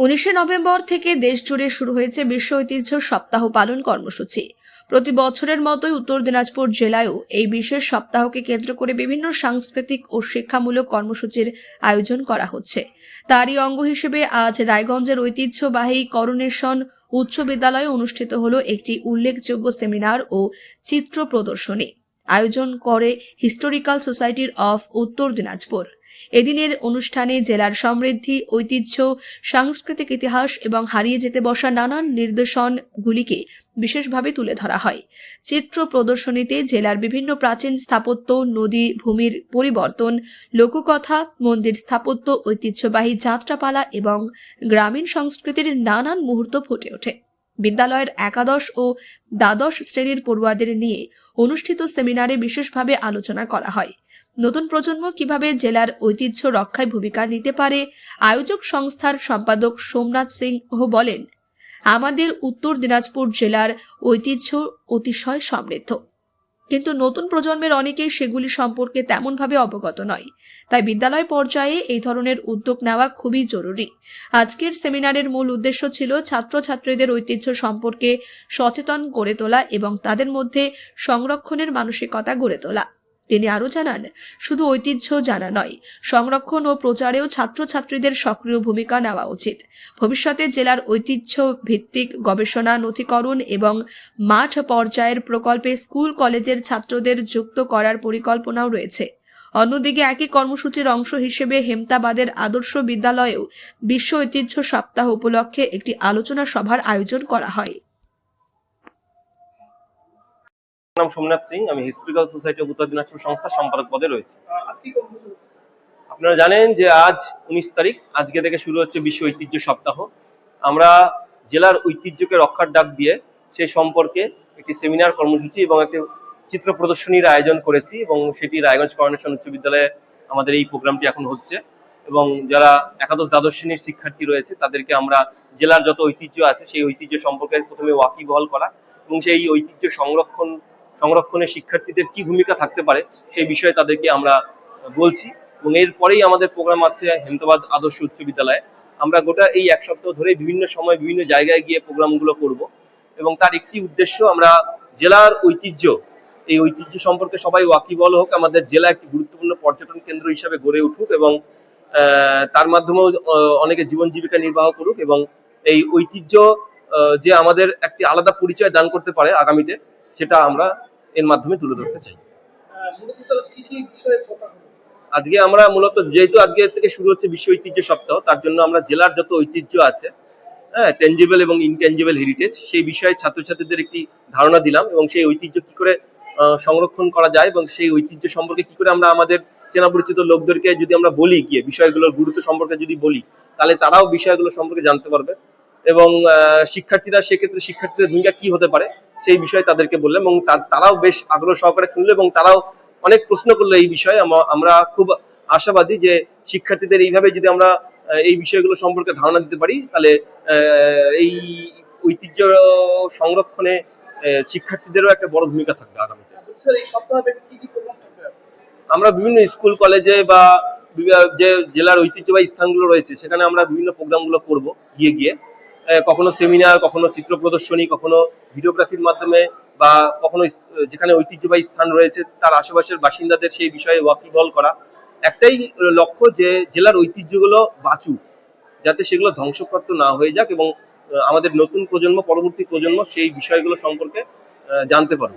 উনিশে নভেম্বর থেকে দেশ জুড়ে শুরু হয়েছে বিশ্ব ঐতিহ্য সপ্তাহ পালন কর্মসূচি। প্রতি বছরের মতোই উত্তর দিনাজপুর জেলায়ও এই বিশেষ সপ্তাহকে কেন্দ্র করে বিভিন্ন সাংস্কৃতিক ও শিক্ষামূলক কর্মসূচির আয়োজন করা হচ্ছে। তারই অঙ্গ হিসেবে আজ রায়গঞ্জের ঐতিহ্যবাহী করুণেশন উচ্চ বিদ্যালয়ে অনুষ্ঠিত হল একটি উল্লেখযোগ্য সেমিনার ও চিত্র প্রদর্শনী। আয়োজন করে হিস্টোরিক্যাল সোসাইটির অফ উত্তর দিনাজপুর। এদিনের অনুষ্ঠানে জেলার সমৃদ্ধি, ঐতিহ্য, সাংস্কৃতিক ইতিহাস এবং হারিয়ে যেতে বসা নানান নির্দেশনগুলিকে বিশেষভাবে তুলে ধরা হয়। চিত্র প্রদর্শনীতে জেলার বিভিন্ন প্রাচীন স্থাপত্য, নদী, ভূমির পরিবর্তন, লোককথা, মন্দির স্থাপত্য, ঐতিহ্যবাহী যাত্রাপালা এবং গ্রামীণ সংস্কৃতির নানান মুহূর্ত ফুটে ওঠে। বিদ্যালয়ের একাদশ ও দ্বাদশ শ্রেণির পড়ুয়াদের নিয়ে অনুষ্ঠিত সেমিনারে বিশেষভাবে আলোচনা করা হয়। নতুন প্রজন্ম কীভাবে জেলার ঐতিহ্য রক্ষায় ভূমিকা নিতে পারে, আয়োজক সংস্থার সম্পাদক সোমনাথ সিংহ বলেন, আমাদের উত্তর দিনাজপুর জেলার ঐতিহ্য অতিশয় সমৃদ্ধ। কিন্তু নতুন প্রজন্মের অনেকেই সেগুলি সম্পর্কে তেমনভাবে অবগত নয়। তাই বিদ্যালয় পর্যায়ে এই ধরনের উদ্যোগ নেওয়া খুবই জরুরি। আজকের সেমিনারের মূল উদ্দেশ্য ছিল ছাত্রছাত্রীদের ঐতিহ্য সম্পর্কে সচেতন গড়ে তোলা এবং তাদের মধ্যে সংরক্ষণের মানসিকতা গড়ে তোলা। তিনি আরও জানান, শুধু ঐতিহ্য জানা নয়, সংরক্ষণ ও প্রচারেও ছাত্রছাত্রীদের সক্রিয় ভূমিকা নেওয়া উচিত। ভবিষ্যতে জেলার ঐতিহ্য ভিত্তিক গবেষণা, নথিকরণ এবং মাঠ পর্যায়ের প্রকল্পে স্কুল, কলেজের ছাত্রদের যুক্ত করার পরিকল্পনাও রয়েছে। অন্যদিকে একই কর্মসূচির অংশ হিসেবে হেমতাবাদের আদর্শ বিদ্যালয়েও বিশ্ব ঐতিহ্য সপ্তাহ উপলক্ষে একটি আলোচনা সভার আয়োজন করা হয়। নাম সোমনাথ সিং, আমি হিস্ট্রিক্যাল সোসাইটি অফ উত্তর দিনাজপুর সংস্থার সম্পাদক পদে রয়েছে। আপনারা জানেন যে আজ উনিশ তারিখ, আজকে থেকে শুরু হচ্ছে বিশ্ব ঐতিহ্য সপ্তাহ। আমরা জেলার ঐতিহ্যকে রক্ষার ডাক দিয়ে সেই সম্পর্কে একটি সেমিনার কর্মসূচি এবং একটি চিত্র প্রদর্শনীর আয়োজন করেছি এবং সেটি রায়গঞ্জ করোনেশন উচ্চ বিদ্যালয়ে আমাদের এই প্রোগ্রামটি এখন হচ্ছে। এবং যারা একাদশ দ্বাদশ শ্রেণির শিক্ষার্থী রয়েছে, তাদেরকে আমরা জেলার যত ঐতিহ্য আছে, সেই ঐতিহ্য সম্পর্কে প্রথমে ওয়াকিবহল করা এবং সেই ঐতিহ্য সংরক্ষণ সংরক্ষণে শিক্ষার্থীদের কি ভূমিকা থাকতে পারে সেই বিষয়ে তাদেরকে আমরা বলছি। এবং এরপরেই আমাদের প্রোগ্রাম আছে হেমতাবাদ আদর্শ উচ্চ বিদ্যালয়ে। আমরা গোটা এই এক সপ্তাহ ধরে বিভিন্ন সময় বিভিন্ন জায়গায় গিয়ে প্রোগ্রামগুলো করব। এবং তার একটি উদ্দেশ্য, আমরা জেলার ঐতিহ্য, এই ঐতিহ্য সম্পর্কে সবাই ওয়াকিবল হোক, আমাদের জেলা একটি গুরুত্বপূর্ণ পর্যটন কেন্দ্র হিসাবে গড়ে উঠুক এবং তার মাধ্যমেও অনেকে জীবন জীবিকা নির্বাহ করুক এবং এই ঐতিহ্য যে আমাদের একটি আলাদা পরিচয় দান করতে পারে আগামীতে, সেটা আমরা এর মাধ্যমে তুলে ধরতে চাই। আজকে আমরা মূলত যেহেতু আজকে থেকে শুরু হচ্ছে বিশ্ব ঐতিহ্য সপ্তাহ তার জন্য আমরা জেলার যত ঐতিহ্য আছে হ্যাঁ টেঞ্জিবল এবং ইনটেঞ্জিবল হেরিটেজ সেই বিষয়ে ছাত্রছাত্রীদের একটি ধারণা দিলাম এবং সেই ঐতিহ্য কি করে সংরক্ষণ করা যায় এবং সেই ঐতিহ্য সম্পর্কে কি করে আমরা আমাদের চেনা পরিচিত লোকদেরকে যদি আমরা বলি গিয়ে বিষয়গুলোর গুরুত্ব সম্পর্কে যদি বলি তাহলে তারাও বিষয়গুলো সম্পর্কে জানতে পারবে। এবং শিক্ষার্থীরা সেক্ষেত্রে শিক্ষার্থীদের ভূমিকা কি হতে পারে সেই বিষয়ে তাদেরকে বললাম এবং তারাও বেশ আগ্রহ সহকারে শুনলো এবং তারাও অনেক প্রশ্ন করল এই বিষয়ে। আমরা খুব আশাবাদী যে শিক্ষার্থীদের এইভাবে যদি আমরা এই বিষয়গুলো সম্পর্কে ধারণা দিতে পারি তাহলে এই ঐতিহ্য সংরক্ষণে শিক্ষার্থীদেরও একটা বড় ভূমিকা থাকবে আগামীতে। আমরা বিভিন্ন স্কুল কলেজে বা যে জেলার ঐতিহ্যবাহী স্থানগুলো রয়েছে সেখানে আমরা বিভিন্ন প্রোগ্রামগুলো করব গিয়ে গিয়ে। কখনো সেমিনার কখনো চিত্র প্রদর্শনী, কখনো ভিডিওগ্রাফির মাধ্যমে বা কখনো যেখানে ঐতিহ্যবাহী স্থান রয়েছে, তার আশেপাশের বাসিন্দাদের সেই বিষয়ে ওয়াকিবহল করা। একটাই লক্ষ্য যে জেলার ঐতিহ্যগুলো বাঁচুক, যাতে সেগুলো ধ্বংসপ্রাপ্ত না হয়ে যাক এবং আমাদের নতুন প্রজন্ম, পরবর্তী প্রজন্ম সেই বিষয়গুলো সম্পর্কে জানতে পারে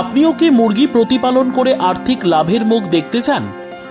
আপনিও কি মুরগি প্রতিপালন করে আর্থিক লাভের মুখ দেখতে চান?